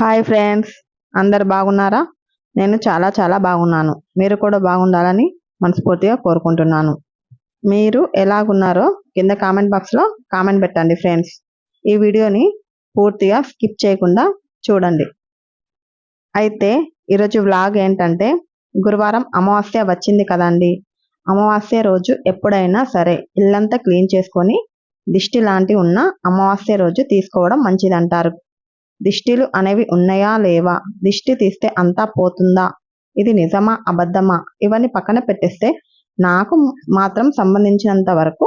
Hi friends అందరు బాగున్నారా? నేను చాలా చాలా బాగున్నాను. మీరు కూడా బాగుండాలని మనస్ఫూర్తిగా కోరుకుంటున్నాను. మీరు ఎలాగున్నారో కింద కామెంట్ బాక్స్లో కామెంట్ పెట్టండి ఫ్రెండ్స్ ఈ వీడియోని పూర్తిగా స్కిప్ చేయకుండా చూడండి. అయితే ఈరోజు వ్లాగ్ ఏంటంటే గురువారం అమావాస్య వచ్చింది కదండి. అమావాస్య రోజు ఎప్పుడైనా సరే ఇల్లంతా క్లీన్ చేసుకొని దిష్టి లాంటి ఉన్న అమావాస్య రోజు తీసుకోవడం మంచిదంటారు. దిష్టిలు అనేవి ఉన్నాయా లేవా? దిష్టి తీస్తే అంతా పోతుందా? ఇది నిజమా? అబద్ధమా? ఇవన్నీ పక్కన పెట్టేస్తే నాకు మాత్రం సంబంధించినంత వరకు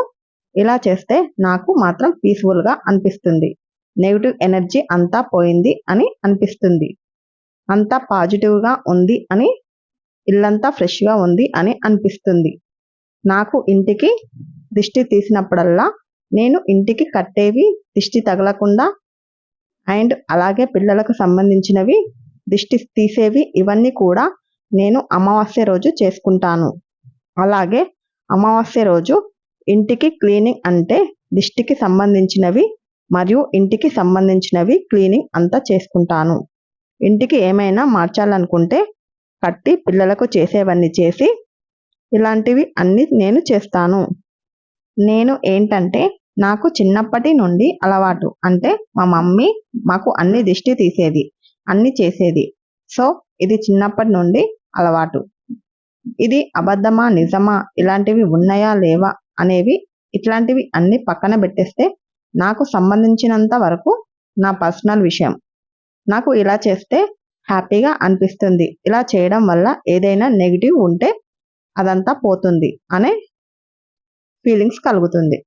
ఇలా చేస్తే నాకు మాత్రం పీస్ఫుల్గా అనిపిస్తుంది. నెగిటివ్ ఎనర్జీ అంతా పోయింది అని అనిపిస్తుంది. అంతా పాజిటివ్గా ఉంది అని ఇల్లంతా ఫ్రెష్గా ఉంది అని అనిపిస్తుంది. నాకు ఇంటికి దిష్టి తీసినప్పుడల్లా నేను ఇంటికి కట్టేవి దిష్టి తగలకుండా అండ్ అలాగే పిల్లలకు సంబంధించినవి దిష్టి తీసేవి ఇవన్నీ కూడా నేను అమావాస్య రోజు చేసుకుంటాను. అలాగే అమావాస్య రోజు ఇంటికి క్లీనింగ్ అంటే దిష్టికి సంబంధించినవి మరియు ఇంటికి సంబంధించినవి క్లీనింగ్ అంతా చేసుకుంటాను. ఇంటికి ఏమైనా మార్చాలనుకుంటే కట్టి పిల్లలకు చేసేవన్నీ చేసి ఇలాంటివి అన్నీ నేను చేస్తాను. నేను ఏంటంటే నాకు చిన్నప్పటి నుండి అలవాటు. అంటే మా మమ్మీ మాకు అన్ని దిష్టి తీసేది అన్ని చేసేది. సో ఇది చిన్నప్పటి నుండి అలవాటు. ఇది అబద్ధమా నిజమా ఇలాంటివి ఉన్నాయా లేవా అనేవి ఇట్లాంటివి అన్ని పక్కన పెట్టేస్తే నాకు సంబంధించినంత వరకు నా పర్సనల్ విషయం. నాకు ఇలా చేస్తే హ్యాపీగా అనిపిస్తుంది. ఇలా చేయడం వల్ల ఏదైనా నెగిటివ్ ఉంటే అదంతా పోతుంది అనే ఫీలింగ్స్ కలుగుతుంది.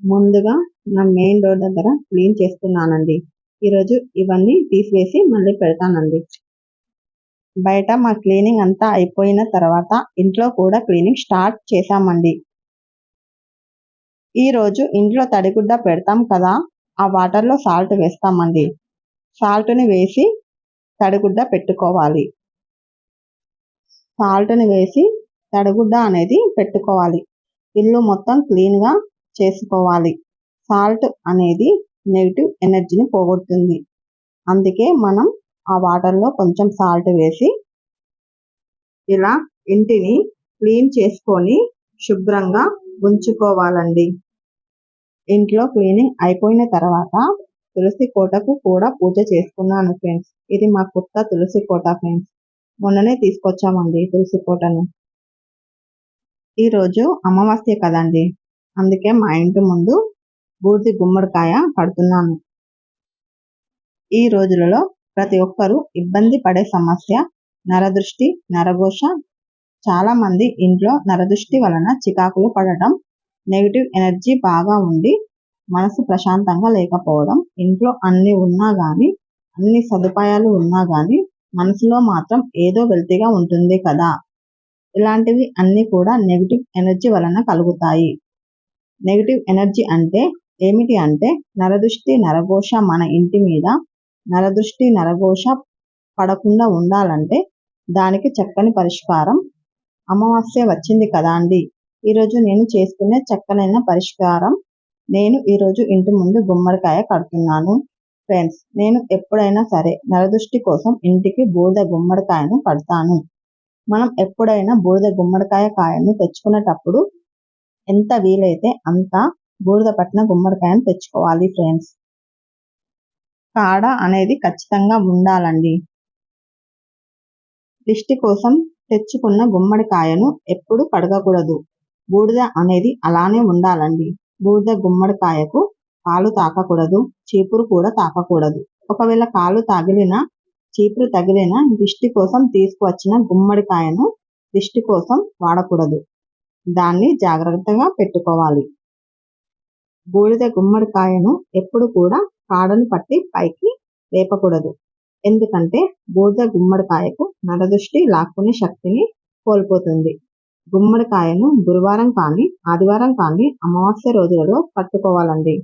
ముందుగా నా మెయిన్ డోర్ దగ్గర క్లీన్ చేస్తున్నానండి. ఈరోజు ఇవన్నీ తీసివేసి మళ్ళీ పెడతానండి. బయట మా క్లీనింగ్ అంతా అయిపోయిన తర్వాత ఇంట్లో కూడా క్లీనింగ్ స్టార్ట్ చేశామండి. ఈరోజు ఇంట్లో తడిగుడ్డ పెడతాం కదా ఆ వాటర్లో సాల్ట్ వేస్తామండి. సాల్ట్ని వేసి తడిగుడ్డ పెట్టుకోవాలి. సాల్ట్ని వేసి తడిగుడ్డ అనేది పెట్టుకోవాలి. ఇల్లు మొత్తం క్లీన్గా చేసుకోవాలి. సాల్ట్ అనేది నెగిటివ్ ఎనర్జీని పోగొడుతుంది. అందుకే మనం ఆ వాటర్లో కొంచెం సాల్ట్ వేసి ఇలా ఇంటిని క్లీన్ చేసుకొని శుభ్రంగా ఉంచుకోవాలండి. ఇంట్లో క్లీనింగ్ అయిపోయిన తర్వాత తులసి కోటకు కూడా పూజ చేసుకున్నాను ఫ్రెండ్స్. ఇది మా కొత్త తులసి కోట ఫ్రెండ్స్. మొన్ననే తీసుకొచ్చామండి తులసి కోటను. ఈరోజు అమావాస్య కదండి. అందుకే మా ఇంటి ముందు బూడిది గుమ్మడికాయ పడుతున్నాను. ఈ రోజులలో ప్రతి ఒక్కరూ ఇబ్బంది పడే సమస్య నరదృష్టి నరఘోష చాలా మంది ఇంట్లో నరదృష్టి వలన చికాకులు పడటం నెగిటివ్ ఎనర్జీ బాగా ఉండి మనసు ప్రశాంతంగా లేకపోవడం ఇంట్లో అన్ని ఉన్నా కానీ అన్ని సదుపాయాలు ఉన్నా కానీ మనసులో మాత్రం ఏదో వెల్తిగా ఉంటుంది కదా. ఇలాంటివి అన్ని కూడా నెగిటివ్ ఎనర్జీ వలన కలుగుతాయి. నెగిటివ్ ఎనర్జీ అంటే ఏమిటి అంటే నరదృష్టి నరఘోష మన ఇంటి మీద నరదృష్టి నరఘోష పడకుండా ఉండాలంటే దానికి చక్కని పరిష్కారం అమావాస్య వచ్చింది కదా అండి. ఈరోజు నేను చేసుకునే చక్కనైన పరిష్కారం నేను ఈరోజు ఇంటి ముందు గుమ్మడికాయ కడుతున్నాను. ఫ్రెండ్స్ నేను ఎప్పుడైనా సరే నరదృష్టి కోసం ఇంటికి బూడిద గుమ్మడికాయను కడతాను. మనం ఎప్పుడైనా బూడిద గుమ్మడికాయ కాయను తెచ్చుకునేటప్పుడు ఎంత వీలైతే అంత బూడిద పట్టిన గుమ్మడికాయను తెచ్చుకోవాలి ఫ్రెండ్స్ కాడ అనేది ఖచ్చితంగా ఉండాలండి. దిష్టి కోసం తెచ్చుకున్న గుమ్మడికాయను ఎప్పుడు కడగకూడదు. బూడిద అనేది అలానే ఉండాలండి. బూడిద గుమ్మడికాయకు కాలు తాకకూడదు చీపురు కూడా తాకకూడదు. ఒకవేళ కాలు తగిలిన చీపురు తగిలిన దిష్టి కోసం తీసుకువచ్చిన గుమ్మడికాయను దిష్టి కోసం వాడకూడదు. దాన్ని జాగ్రత్తగా పెట్టుకోవాలి. బూడిద గుమ్మడికాయను ఎప్పుడు కూడా కాడను పట్టి పైకి లేపకూడదు. ఎందుకంటే బూడిద గుమ్మడికాయకు నరదృష్టి లాక్కునే శక్తిని కోల్పోతుంది. గుమ్మడికాయను గురువారం కానీ ఆదివారం కానీ అమావాస్య రోజులలో పట్టుకోవాలండి.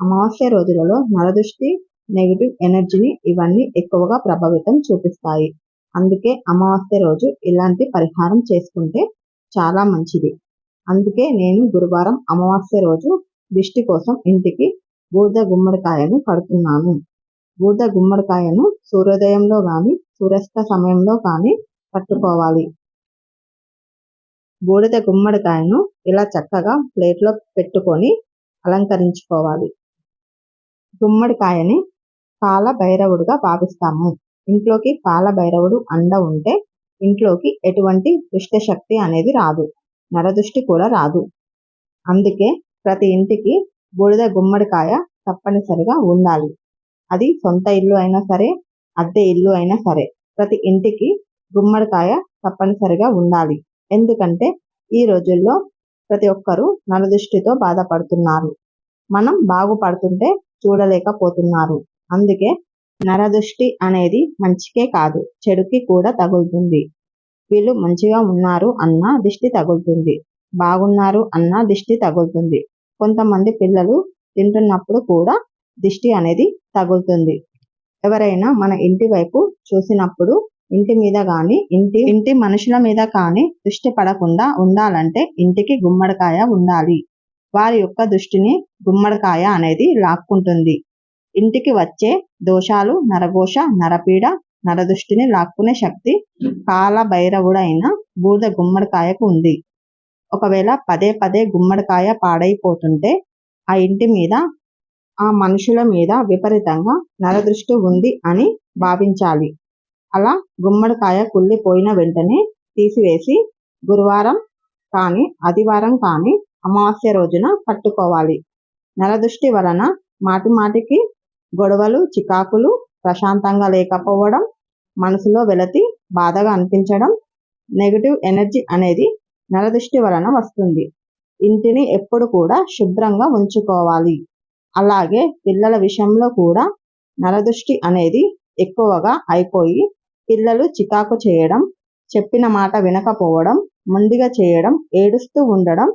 అమావాస్య రోజులలో నరదృష్టి నెగిటివ్ ఎనర్జీని ఇవన్నీ ఎక్కువగా ప్రభావితం చూపిస్తాయి. అందుకే అమావాస్య రోజు ఇలాంటి పరిహారం చేసుకుంటే చాలా మంచిది. అందుకే నేను గురువారం అమావాస్య రోజు దిష్టి కోసం ఇంటికి బూడిద గుమ్మడికాయను కడుతున్నాను బూడిద గుమ్మడికాయను సూర్యోదయంలో కానీ సూర్యాస్త సమయంలో కానీ పట్టుకోవాలి. బూడిద గుమ్మడికాయను ఇలా చక్కగా ప్లేట్లో పెట్టుకొని అలంకరించుకోవాలి. గుమ్మడికాయని కాల భైరవుడుగా భావిస్తాము. ఇంట్లోకి కాల భైరవుడు అండ ఉంటే ఇంట్లోకి ఎటువంటి దుష్టశక్తి అనేది రాదు. నరదృష్టి కూడా రాదు. అందుకే ప్రతి ఇంటికి బూడిద గుమ్మడికాయ తప్పనిసరిగా ఉండాలి. అది సొంత ఇల్లు అయినా సరే అద్దె ఇల్లు అయినా సరే ప్రతి ఇంటికి గుమ్మడికాయ తప్పనిసరిగా ఉండాలి. ఎందుకంటే ఈ రోజుల్లో ప్రతి ఒక్కరూ నరదృష్టితో బాధపడుతున్నారు. మనం బాగుపడుతుంటే చూడలేకపోతున్నారు. అందుకే నరదృష్టి అనేది మంచికే కాదు చెడుకి కూడా తగులుతుంది. వీళ్ళు మంచిగా ఉన్నారు అన్న దిష్టి తగులుతుంది. బాగున్నారు అన్న దిష్టి తగులుతుంది. కొంతమంది పిల్లలు తింటున్నప్పుడు కూడా దిష్టి అనేది తగులుతుంది. ఎవరైనా మన ఇంటి వైపు చూసినప్పుడు ఇంటి మీద కానీ ఇంటి ఇంటి మనుషుల మీద కానీ దృష్టి పడకుండా ఉండాలంటే ఇంటికి గుమ్మడికాయ ఉండాలి. వారి యొక్క దృష్టిని గుమ్మడికాయ అనేది లాక్కుంటుంది. ఇంటికి వచ్చే దోషాలు నరఘోష నరపీడ నరదృష్టిని లాక్కునే శక్తి కాల భైరవుడైన బూద గుమ్మడికాయకు ఉంది. ఒకవేళ పదే పదే గుమ్మడికాయ పాడైపోతుంటే ఆ ఇంటి మీద ఆ మనుషుల మీద విపరీతంగా నరదృష్టి ఉంది అని భావించాలి. అలా గుమ్మడికాయ కుళ్ళిపోయిన వెంటనే తీసివేసి గురువారం కానీ ఆదివారం కానీ అమావాస్య రోజున పట్టుకోవాలి నరదృష్టి వలన మాటి మాటికి గొడవలు చికాకులు ప్రశాంతంగా లేకపోవడం మనసులో వెలతి బాధగా అనిపించడం నెగిటివ్ ఎనర్జీ అనేది నరదృష్టి వలన వస్తుంది. ఇంటిని ఎప్పుడు కూడా శుభ్రంగా ఉంచుకోవాలి. అలాగే పిల్లల విషయంలో కూడా నరదృష్టి అనేది ఎక్కువగా అయిపోయి పిల్లలు చికాకు చేయడం చెప్పిన మాట వినకపోవడం ముందుగా చేయడం ఏడుస్తూ ఉండడం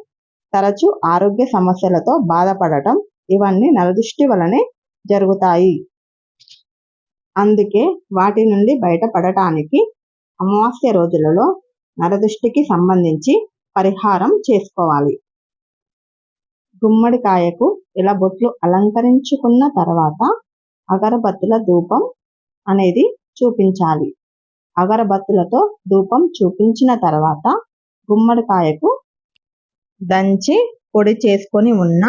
తరచూ ఆరోగ్య సమస్యలతో బాధపడటం ఇవన్నీ నరదృష్టి వలనే జరుగుతాయి. అందుకే వాటి నుండి బయటపడటానికి అమావాస్య రోజులలో నరదృష్టికి సంబంధించి పరిహారం చేసుకోవాలి. గుమ్మడికాయకు ఇలా బొట్లు అలంకరించుకున్న తర్వాత అగరబత్తుల ధూపం అనేది చూపించాలి. అగరబత్తులతో ధూపం చూపించిన తర్వాత గుమ్మడికాయకు దంచి పొడి చేసుకొని ఉన్న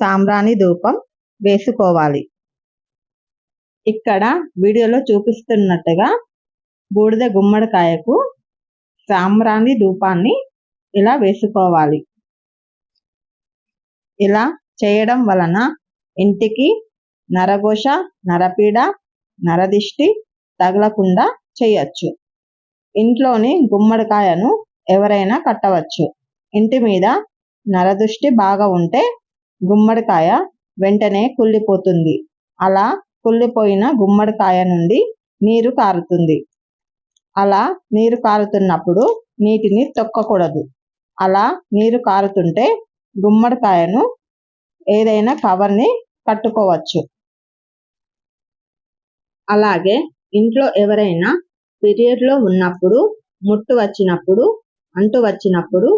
సాంబ్రాణి ధూపం వేసుకోవాలి. ఇక్కడ వీడియోలో చూపిస్తున్నట్టుగా బూడిద గుమ్మడికాయకు సాంబ్రాణి ధూపాన్ని ఇలా వేసుకోవాలి. ఇలా చేయడం వలన ఇంటికి నరఘోష నరపీడ నరదిష్టి తగలకుండా చేయొచ్చు. ఇంట్లోని గుమ్మడికాయను ఎవరైనా కట్టవచ్చు. ఇంటి మీద నరదృష్టి బాగా ఉంటే గుమ్మడికాయ వెంటనే కుళ్ళిపోతుంది. అలా కుళ్ళిపోయిన గుమ్మడికాయ నుండి నీరు కారుతుంది. అలా నీరు కారుతున్నప్పుడు నీటిని తొక్కకూడదు. అలా నీరు కారుతుంటే గుమ్మడికాయను ఏదైనా కవర్ని కట్టుకోవచ్చు. అలాగే ఇంట్లో ఎవరైనా పీరియడ్లో ఉన్నప్పుడు ముట్టు వచ్చినప్పుడు అంటు వచ్చినప్పుడు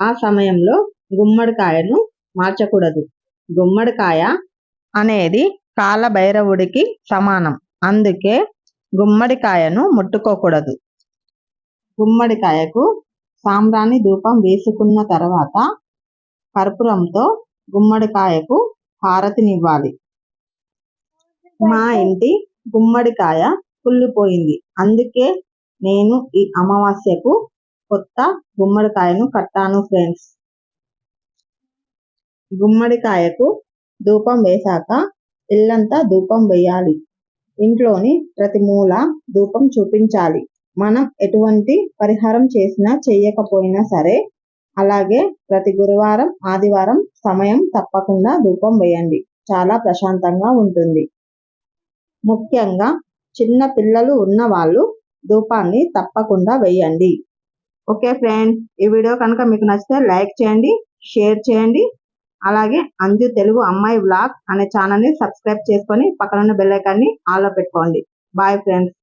ఆ సమయంలో గుమ్మడికాయను మార్చకూడదు. గుమ్మడికాయ అనేది కాలభైరవుడికి సమానం. అందుకే గుమ్మడికాయను ముట్టుకోకూడదు. గుమ్మడికాయకు సాంబ్రాణి ధూపం వేసుకున్న తర్వాత కర్పూరంతో గుమ్మడికాయకు హారతినివ్వాలి. మా ఇంటి గుమ్మడికాయ కుళ్ళిపోయింది. అందుకే నేను ఈ అమావాస్యకు కొత్త గుమ్మడికాయను కట్టాను ఫ్రెండ్స్. గుమ్మడికాయకు ధూపం వేశాక ఇల్లంతా ధూపం వేయాలి ఇంట్లోని ప్రతి మూల ధూపం చూపించాలి. మనం ఎటువంటి పరిహారం చేసినా చేయకపోయినా సరే అలాగే ప్రతి గురువారం ఆదివారం సమయం తప్పకుండా ధూపం వేయండి. చాలా ప్రశాంతంగా ఉంటుంది. ముఖ్యంగా చిన్న పిల్లలు ఉన్న వాళ్ళు ధూపాన్ని తప్పకుండా వేయండి. ఓకే ఫ్రెండ్స్ ఈ వీడియో కనుక మీకు నచ్చితే లైక్ చేయండి షేర్ చేయండి. అలాగే అంజు తెలుగు అమ్మాయి బ్లాగ్ అనే ఛానల్ని సబ్స్క్రైబ్ చేసుకొని పక్కనున్న బెల్లైకాన్ని ఆల్లో పెట్టుకోండి. Bye friends.